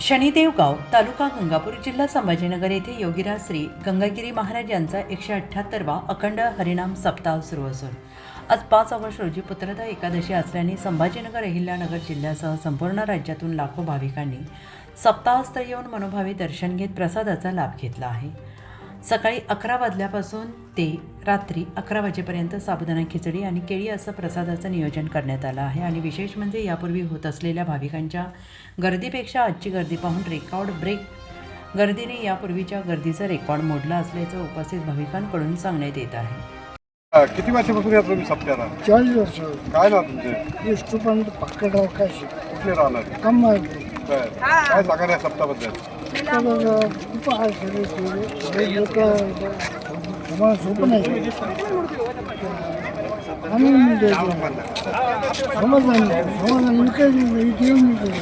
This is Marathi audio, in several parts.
शनिदेवगाव तालुका गंगापूर जिल्हा संभाजीनगर येथे योगीराज श्री गंगागिरी महाराज यांचा एकशे अठ्ठ्याहत्तरवा अखंड हरिनाम सप्ताह सुरू असून आज पाच ऑगस्ट रोजी पुत्रदा एकादशी असल्याने संभाजीनगर अहिल्यानगर जिल्ह्यासह संपूर्ण राज्यातून लाखो भाविकांनी सप्ताहस्थ येऊन मनोभावे दर्शन घेत प्रसादाचा लाभ घेतला आहे. सकाळी अकरा वाजल्यापासून ते रात्री अकरा वाजेपर्यंत साबुदाणा खिचडी आणि केळी असं प्रसादाचं नियोजन करण्यात आलं आहे. आणि विशेष म्हणजे यापूर्वी होत असलेल्या भाविकांच्या गर्दीपेक्षा आजची गर्दी पाहून रेकॉर्ड ब्रेक. गर्दीने यापूर्वीच्या गर्दीचा रेकॉर्ड मोडला असल्याचं उपस्थित भाविकांकडून सांगण्यात येत आहे. किती वर्षापासून येतो तुम्ही सप्त्याला चाळीस वर्ष. काय ना तुमचे? इष्टपण पकडा काशी. कुठले राहणार? कम. काय सांगा या सप्ताबद्दल खूप आहे सगळे सगळे लोक तुम्हाला सोपं नाही आम्ही द्यायचो समाधान समाधान इकडे इथे येऊन मी केलं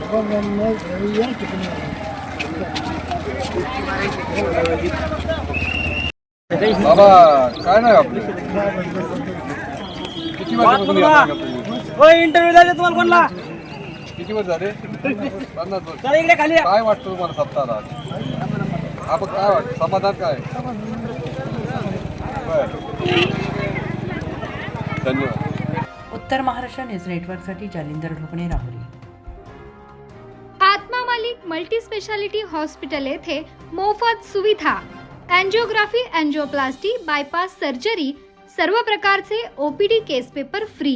समाधान नाही घरी या ठिकाणी बाबा काय नाही आपले किती वर्षापासून येता का तुम्ही इंटरव्ह्यू द्यायचा तुम्हाला कोणला किती वर्ष झाले? पन्नास वर्ष. काय वाटतं तुम्हाला सप्ताहाला आपण काय वाटतं समाधान काय? धन्यवाद. उत्तर महाराष्ट्र न्यूज नेटवर्कसाठी Jalindar Dhokane Rahuri. Atma Malik multi speciality hospital येथे मोफत सुविधा. अँजिओग्राफी अँजिओप्लास्टी बायपास सर्जरी सर्व प्रकारचे OPD case paper free.